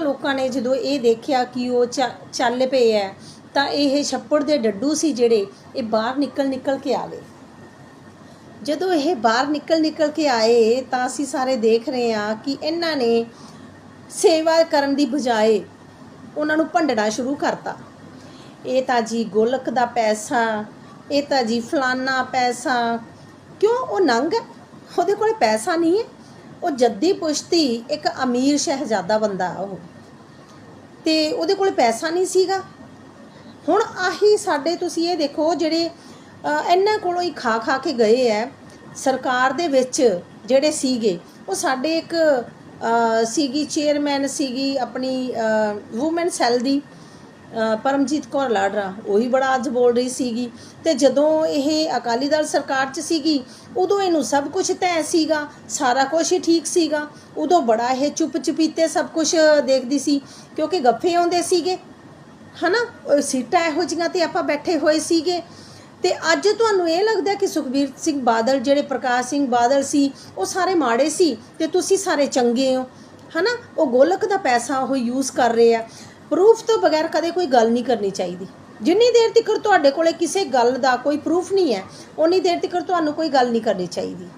ਲੋਕਾਂ ਨੇ ਜਦੋਂ ਇਹ ਦੇਖਿਆ ਕਿ ਉਹ ਚ- ਚੱਲ ਪਏ ਐ, ਤਾਂ ਇਹ ਛੱਪੜ ਦੇ ਡੱਡੂ ਸੀ ਜਿਹੜੇ ਇਹ ਬਾਹਰ ਨਿਕਲ ਨਿਕਲ ਕੇ ਆ ਗਏ ਜਦੋਂ ਇਹ ਬਾਹਰ ਨਿਕਲ ਨਿਕਲ ਕੇ ਆਏ, ਤਾਂ ਅਸੀਂ ਸਾਰੇ ਦੇਖ ਰਹੇ ਹਾਂ ਕਿ ਇਹਨਾਂ ਨੇ ਸੇਵਾ ਕਰਨ ਦੀ ਬਜਾਏ ਉਹਨਾਂ ਨੂੰ ਭੰਡਣਾ ਸ਼ੁਰੂ ਕਰਤਾ। ਇਹ ਤਾਂ ਜੀ ਗੋਲਕ ਦਾ ਪੈਸਾ, ਇਹ ਤਾਂ ਜੀ ਫਲਾਨਾ ਪੈਸਾ। ਕਿਉਂ ਉਹ ਨੰਗ ਹੈ ਉਹਦੇ ਕੋਲ ਪੈਸਾ ਨਹੀਂ ਹੈ ਉਹ ਜੱਦੀ ਪੁਸ਼ਤੀ ਇੱਕ ਅਮੀਰ ਸ਼ਹਿਜ਼ਾਦਾ ਬੰਦਾ ਉਹ। ਤੇ ਉਹਦੇ ਕੋਲ ਪੈਸਾ ਨਹੀਂ ਸੀਗਾ। ਹੁਣ ਆਹੀ ਸਾਡੇ ਤੁਸੀਂ ਇਹ ਦੇਖੋ ਜਿਹੜੇ ਇਹਨਾਂ ਕੋਲੋਂ ਹੀ ਖਾ ਖਾ ਕੇ ਗਏ ਐ, ਸਰਕਾਰ ਦੇ ਵਿੱਚ ਜਿਹੜੇ ਸੀਗੇ, ਉਹ ਸਾਡੇ ਇੱਕ ਸੀਗੀ ਚੇਅਰਮੈਨ ਸੀਗੀ ਆਪਣੀ ਵੂਮਨ ਸੈੱਲ ਦੀ। ਪਰਮਜੀਤ ਕੌਰ ਲਾਡਰਾ, ਉਹੀ ਬੜਾ ਅੱਜ ਬੋਲ ਰਹੀ ਸੀਗੀ। ਤੇ ਜਦੋਂ ਇਹ ਅਕਾਲੀ ਦਲ ਸਰਕਾਰ 'ਚ ਸੀਗੀ, ਉਦੋਂ ਇਹਨੂੰ ਸਭ ਕੁਝ ਤੈਅ ਸੀਗਾ, ਸਾਰਾ ਕੁਝ ਹੀ ਠੀਕ ਸੀਗਾ। ਉਦੋਂ ਬੜਾ ਇਹ ਚੁੱਪ ਚੁਪੀਤੇ ਸਭ ਕੁਝ ਦੇਖਦੀ ਸੀ, ਕਿਉਂਕਿ ਗੱਫੇ ਆਉਂਦੇ ਸੀਗੇ। ਹਨਾ? ਉਹ ਸੀਟਾਂ ਇਹੋ ਜਿਹੀਆਂ ਤੇ ਆਪਾਂ ਬੈਠੇ ਹੋਏ ਸੀਗੇ। ਤੇ ਅੱਜ ਤੁਹਾਨੂੰ ਇਹ ਲੱਗਦਾ ਕਿ ਸੁਖਬੀਰ ਸਿੰਘ ਬਾਦਲ, ਜਿਹੜੇ ਪ੍ਰਕਾਸ਼ ਸਿੰਘ ਬਾਦਲ ਸੀ, ਉਹ ਸਾਰੇ ਮਾੜੇ ਸੀ ਤੇ ਤੁਸੀਂ ਸਾਰੇ ਚੰਗੇ ਹੋ। ਹਨਾ? ਉਹ ਗੋਲਕ ਦਾ ਪੈਸਾ ਉਹ ਯੂਜ਼ ਕਰ ਰਹੇ ਆ। ਪ੍ਰੂਫ ਤੋਂ ਬਗੈਰ ਕਦੇ ਕੋਈ ਗੱਲ ਨਹੀਂ ਕਰਨੀ ਚਾਹੀਦੀ। ਜਿੰਨੀ ਦੇਰ ਤੱਕ ਤੁਹਾਡੇ ਕੋਲੇ ਕਿਸੇ ਗੱਲ ਦਾ ਕੋਈ ਪ੍ਰੂਫ ਨਹੀਂ ਹੈ ਉਨੀ ਦੇਰ ਤੱਕ ਤੁਹਾਨੂੰ ਕੋਈ ਗੱਲ ਨਹੀਂ ਕਰਨੀ ਚਾਹੀਦੀ।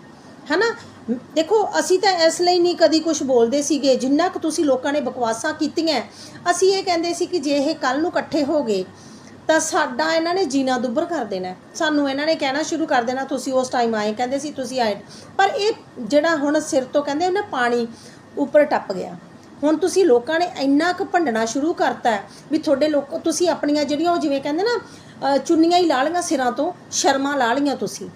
ਹਨਾ? ਮ- ਦੇਖੋ, ਅਸੀਂ ਤਾਂ ਇਸ ਲਈ ਨਹੀਂ ਕਦੀ ਕੁਝ ਬੋਲਦੇ ਸੀਗੇ, ਜਿੰਨਾ ਕੁ ਤੁਸੀਂ ਲੋਕਾਂ ਨੇ ਬਕਵਾਸਾਂ ਕੀਤੀਆਂ, ਅਸੀਂ ਇਹ ਕਹਿੰਦੇ ਸੀ ਕਿ ਜੇ ਇਹ ਕੱਲ ਨੂੰ ਇਕੱਠੇ ਹੋ ਗਏ, ਤਾਂ ਸਾਡਾ ਇਹਨਾਂ ਨੇ ਜੀਣਾ ਦੁੱਬਰ ਕਰ ਦੇਣਾ ਸਾਨੂੰ ਇਹਨਾਂ ਨੇ ਕਹਿਣਾ ਸ਼ੁਰੂ ਕਰ ਦੇਣਾ, ਤੁਸੀਂ ਉਸ ਟਾਈਮ ਆਏ, ਕਹਿੰਦੇ ਸੀ ਤੁਸੀਂ ਆਏ। ਪਰ ਇਹ ਜਿਹੜਾ ਹੁਣ ਸਿਰ ਤੋਂ ਕਹਿੰਦੇ ਨਾ ਪਾਣੀ, ਉੱਪਰ ਟੱਪ ਗਿਆ। ਹੁਣ ਤੁਸੀਂ ਲੋਕਾਂ ਨੇ ਇੰਨਾ ਕੁ ਭੰਡਣਾ ਸ਼ੁਰੂ ਕਰਤਾ ਵੀ ਤੁਹਾਡੇ ਲੋਕ, ਤੁਸੀਂ ਆਪਣੀਆਂ ਜਿਹੜੀਆਂ ਉਹ ਜਿਵੇਂ ਕਹਿੰਦੇ ਨਾ ਚੁੰਨੀਆਂ ਹੀ ਲਾ ਲਈਆਂ ਸਿਰਾਂ ਤੋਂ, ਸ਼ਰਮਾਂ ਲਾ ਲਈਆਂ ਤੁਸੀਂ।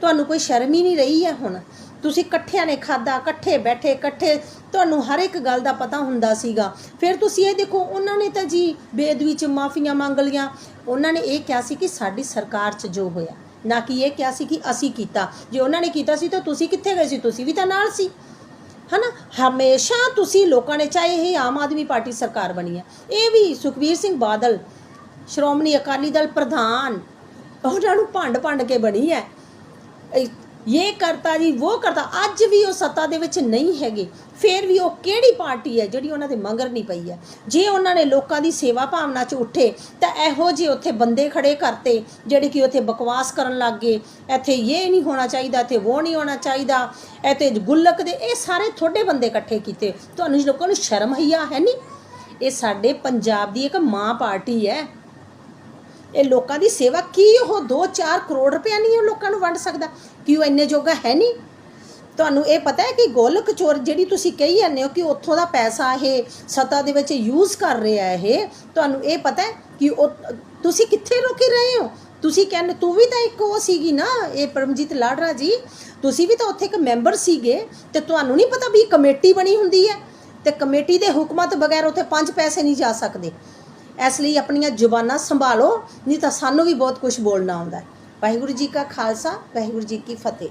ਤੁਹਾਨੂੰ ਕੋਈ ਸ਼ਰਮ ਹੀ ਨਹੀਂ ਰਹੀ ਹੈ ਹੁਣ? ਤੁਸੀਂ ਇਕੱਠਿਆਂ ਨੇ ਖਾਦਾ ਇਕੱਠੇ ਬੈਠੇ, ਇਕੱਠੇ, ਤੁਹਾਨੂੰ ਹਰ ਇੱਕ ਗੱਲ ਦਾ ਪਤਾ ਹੁੰਦਾ ਸੀਗਾ। ਫਿਰ ਤੁਸੀਂ ਇਹ ਦੇਖੋ, ਉਹਨਾਂ ਨੇ ਤਾਂ ਜੀ ਬੇਦਵੀ ਚ ਮਾਫੀਆਂ ਮੰਗ ਲੀਆਂ ਉਹਨਾਂ ਨੇ ਇਹ ਕਿਹਾ ਸੀ ਕਿ ਸਾਡੀ ਸਰਕਾਰ 'ਚ ਜੋ ਹੋਇਆ, ਨਾ ਕਿ ਇਹ ਕਿਹਾ ਸੀ ਕਿ ਅਸੀਂ ਕੀਤਾ। ਜੇ ਉਹਨਾਂ ਨੇ ਕੀਤਾ ਸੀ ਤਾਂ ਤੁਸੀਂ ਕਿੱਥੇ ਗਏ ਸੀ? ਤੁਸੀਂ ਵੀ ਤਾਂ ਨਾਲ ਸੀ। ਹਨਾ? ਹਮੇਸ਼ਾ ਤੁਸੀਂ ਲੋਕਾਂ ਨੇ, ਚਾਹੇ ਇਹ ਆਮ ਆਦਮੀ ਪਾਰਟੀ ਸਰਕਾਰ ਬਣੀ ਹੈ, ਇਹ ਵੀ ਸੁਖਵੀਰ ਸਿੰਘ ਬਾਦਲ, ਸ਼੍ਰੋਮਣੀ ਅਕਾਲੀ ਦਲ ਪ੍ਰਧਾਨ, ਉਹਨਾਂ ਨੂੰ ਭੰਡ ਭੰਡ ਕੇ ਬਣੀ ਹੈ। ਇਹ ਕਰਤਾ ਜੀ ਉਹ ਕਰਤਾ ਅੱਜ ਵੀ ਉਹ ਸੱਤਾ ਦੇ ਵਿੱਚ ਨਹੀਂ ਹੈਗੇ ਫਿਰ ਵੀ ਉਹ ਕਿਹੜੀ ਪਾਰਟੀ ਹੈ ਜਿਹੜੀ ਉਹਨਾਂ ਦੇ ਮੰਗਰ ਨਹੀਂ ਪਈ ਹੈ ਜੇ ਉਹਨਾਂ ਨੇ ਲੋਕਾਂ ਦੀ ਸੇਵਾ ਭਾਵਨਾ 'ਚ ਉੱਠੇ ਤਾਂ ਇਹੋ ਜਿਹੇ ਉੱਥੇ ਬੰਦੇ ਖੜੇ ਕਰਤੇ ਜਿਹੜੇ ਕਿ ਉੱਥੇ ਬਕਵਾਸ ਕਰਨ ਲੱਗ ਗਏ ਇੱਥੇ ਇਹ ਨਹੀਂ ਹੋਣਾ ਚਾਹੀਦਾ ਇੱਥੇ ਉਹ ਨਹੀਂ ਹੋਣਾ ਚਾਹੀਦਾ ਇੱਥੇ ਗੁੱਲਕ ਦੇ ਇਹ ਸਾਰੇ ਥੋੜੇ ਬੰਦੇ ਇਕੱਠੇ ਕੀਤੇ ਤੁਹਾਨੂੰ ਲੋਕਾਂ ਨੂੰ ਸ਼ਰਮ ਹਈਆ ਹੈ ਨਹੀਂ ਇਹ ਸਾਡੇ ਪੰਜਾਬ ਦੀ ਇੱਕ ਮਾਂ ਪਾਰਟੀ ਹੈ ਇਹ ਲੋਕਾਂ ਦੀ ਸੇਵਾ ਕੀ ਉਹ 2-4 ਕਰੋੜ ਰੁਪਇਆ ਨਹੀਂ ਉਹ ਲੋਕਾਂ ਨੂੰ ਵੰਡ ਸਕਦਾ? ਕਿ ਉਹ ਇੰਨੇ ਜੋਗਾ ਹੈ ਨਹੀਂ? ਤੁਹਾਨੂੰ ਇਹ ਪਤਾ ਹੈ ਕਿ ਗੋਲਕ ਚੋਰ ਜਿਹੜੀ ਤੁਸੀਂ ਕਹੀ ਜਾਂਦੇ ਹੋ ਕਿ ਉੱਥੋਂ ਦਾ ਪੈਸਾ ਇਹ ਸੱਤਾ ਦੇ ਵਿੱਚ ਯੂਜ਼ ਕਰ ਰਿਹਾ ਇਹ, ਤੁਹਾਨੂੰ ਇਹ ਪਤਾ ਹੈ ਕਿ ਉਹ, ਤੁਸੀਂ ਕਿੱਥੇ ਰੁਕੇ ਰਹੇ ਹੋ? ਤੁਸੀਂ ਕਹਿੰਦੇ, ਤੂੰ ਵੀ ਤਾਂ ਇੱਕ ਉਹ ਸੀਗੀ ਨਾ, ਇਹ ਪਰਮਜੀਤ ਲਾਡਰਾ ਜੀ, ਤੁਸੀਂ ਵੀ ਤਾਂ ਉੱਥੇ ਇੱਕ ਮੈਂਬਰ ਸੀਗੇ, ਤੇ ਤੁਹਾਨੂੰ ਨਹੀਂ ਪਤਾ ਵੀ ਕਮੇਟੀ ਬਣੀ ਹੁੰਦੀ ਹੈ, ਤੇ ਕਮੇਟੀ ਦੇ ਹੁਕਮਾਂ ਤੋਂ ਬਗੈਰ ਉੱਥੇ ਪੰਜ ਪੈਸੇ ਨਹੀਂ ਜਾ ਸਕਦੇ। ਇਸ ਲਈ ਆਪਣੀਆਂ ਜ਼ੁਬਾਨਾਂ ਸੰਭਾਲੋ, ਨਹੀਂ ਤਾਂ ਸਾਨੂੰ ਵੀ ਬਹੁਤ ਕੁਝ ਬੋਲਣਾ ਆਉਂਦਾ ਵਾਹਿਗੁਰੂ ਜੀ ਕਾ ਖਾਲਸਾ, ਵਾਹਿਗੁਰੂ ਜੀ ਕੀ ਫਤਿਹ।